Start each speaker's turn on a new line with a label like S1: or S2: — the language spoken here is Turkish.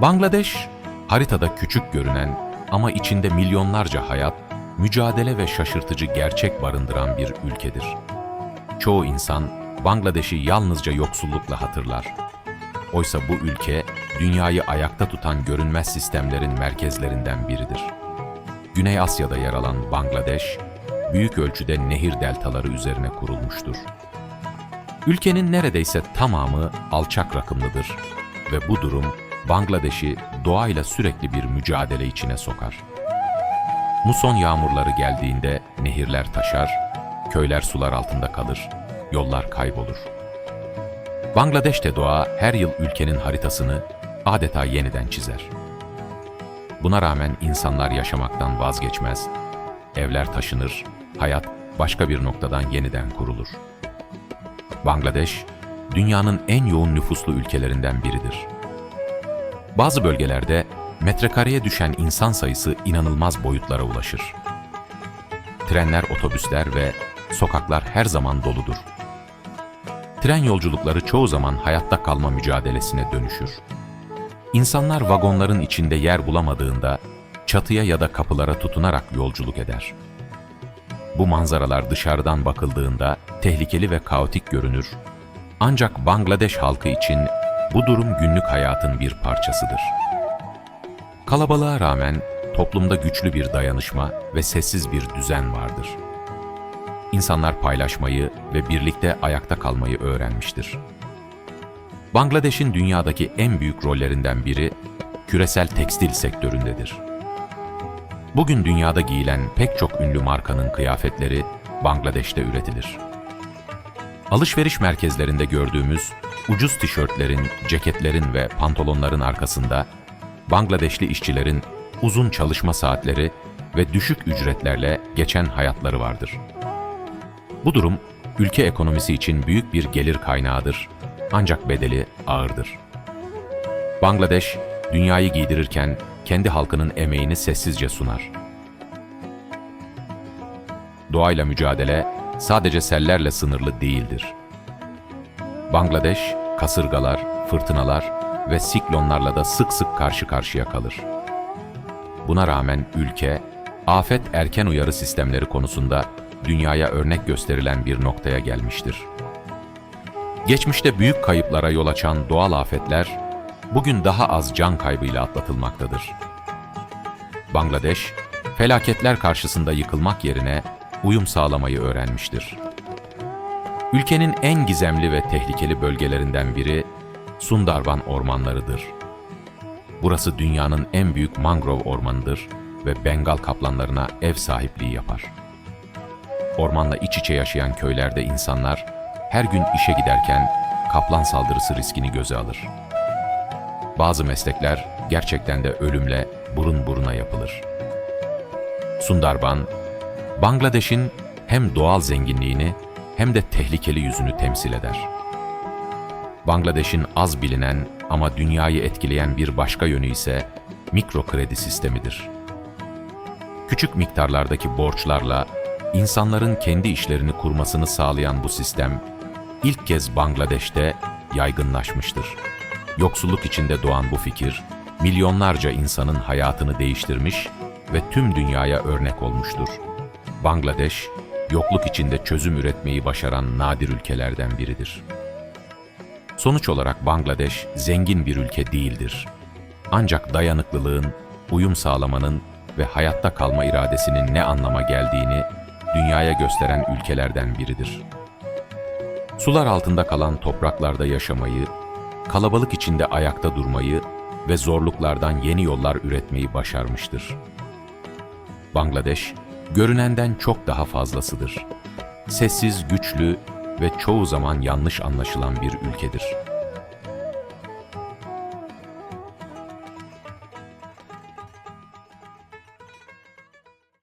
S1: Bangladeş, haritada küçük görünen ama içinde milyonlarca hayat, mücadele ve şaşırtıcı gerçek barındıran bir ülkedir. Çoğu insan Bangladeş'i yalnızca yoksullukla hatırlar. Oysa bu ülke, dünyayı ayakta tutan görünmez sistemlerin merkezlerinden biridir. Güney Asya'da yer alan Bangladeş, büyük ölçüde nehir deltaları üzerine kurulmuştur. Ülkenin neredeyse tamamı alçak rakımlıdır ve bu durum Bangladeş'i doğayla sürekli bir mücadele içine sokar. Muson yağmurları geldiğinde nehirler taşar, köyler sular altında kalır, yollar kaybolur. Bangladeş'te doğa her yıl ülkenin haritasını adeta yeniden çizer. Buna rağmen insanlar yaşamaktan vazgeçmez, evler taşınır, hayat başka bir noktadan yeniden kurulur. Bangladeş, dünyanın en yoğun nüfuslu ülkelerinden biridir. Bazı bölgelerde metrekareye düşen insan sayısı inanılmaz boyutlara ulaşır. Trenler, otobüsler ve sokaklar her zaman doludur. Tren yolculukları çoğu zaman hayatta kalma mücadelesine dönüşür. İnsanlar vagonların içinde yer bulamadığında çatıya ya da kapılara tutunarak yolculuk eder. Bu manzaralar dışarıdan bakıldığında tehlikeli ve kaotik görünür. Ancak Bangladeş halkı için bu durum günlük hayatın bir parçasıdır. Kalabalığa rağmen toplumda güçlü bir dayanışma ve sessiz bir düzen vardır. İnsanlar paylaşmayı ve birlikte ayakta kalmayı öğrenmiştir. Bangladeş'in dünyadaki en büyük rollerinden biri küresel tekstil sektöründedir. Bugün dünyada giyilen pek çok ünlü markanın kıyafetleri Bangladeş'te üretilir. Alışveriş merkezlerinde gördüğümüz ucuz tişörtlerin, ceketlerin ve pantolonların arkasında Bangladeşli işçilerin uzun çalışma saatleri ve düşük ücretlerle geçen hayatları vardır. Bu durum ülke ekonomisi için büyük bir gelir kaynağıdır ancak bedeli ağırdır. Bangladeş, dünyayı giydirirken kendi halkının emeğini sessizce sunar. Doğayla mücadele sadece sellerle sınırlı değildir. Bangladeş, kasırgalar, fırtınalar ve siklonlarla da sık sık karşı karşıya kalır. Buna rağmen ülke, afet erken uyarı sistemleri konusunda dünyaya örnek gösterilen bir noktaya gelmiştir. Geçmişte büyük kayıplara yol açan doğal afetler, bugün daha az can kaybıyla atlatılmaktadır. Bangladeş, felaketler karşısında yıkılmak yerine uyum sağlamayı öğrenmiştir. Ülkenin en gizemli ve tehlikeli bölgelerinden biri Sundarban ormanlarıdır. Burası dünyanın en büyük mangrove ormanıdır ve Bengal kaplanlarına ev sahipliği yapar. Ormanla iç içe yaşayan köylerde insanlar her gün işe giderken kaplan saldırısı riskini göze alır. Bazı meslekler gerçekten de ölümle burun buruna yapılır. Sundarban, Bangladeş'in hem doğal zenginliğini hem de tehlikeli yüzünü temsil eder. Bangladeş'in az bilinen ama dünyayı etkileyen bir başka yönü ise mikro kredi sistemidir. Küçük miktarlardaki borçlarla insanların kendi işlerini kurmasını sağlayan bu sistem ilk kez Bangladeş'te yaygınlaşmıştır. Yoksulluk içinde doğan bu fikir, milyonlarca insanın hayatını değiştirmiş ve tüm dünyaya örnek olmuştur. Bangladeş, yokluk içinde çözüm üretmeyi başaran nadir ülkelerden biridir. Sonuç olarak Bangladeş zengin bir ülke değildir. Ancak dayanıklılığın, uyum sağlamanın ve hayatta kalma iradesinin ne anlama geldiğini dünyaya gösteren ülkelerden biridir. Sular altında kalan topraklarda yaşamayı, kalabalık içinde ayakta durmayı ve zorluklardan yeni yollar üretmeyi başarmıştır. Bangladeş, görünenden çok daha fazlasıdır. Sessiz, güçlü ve çoğu zaman yanlış anlaşılan bir ülkedir.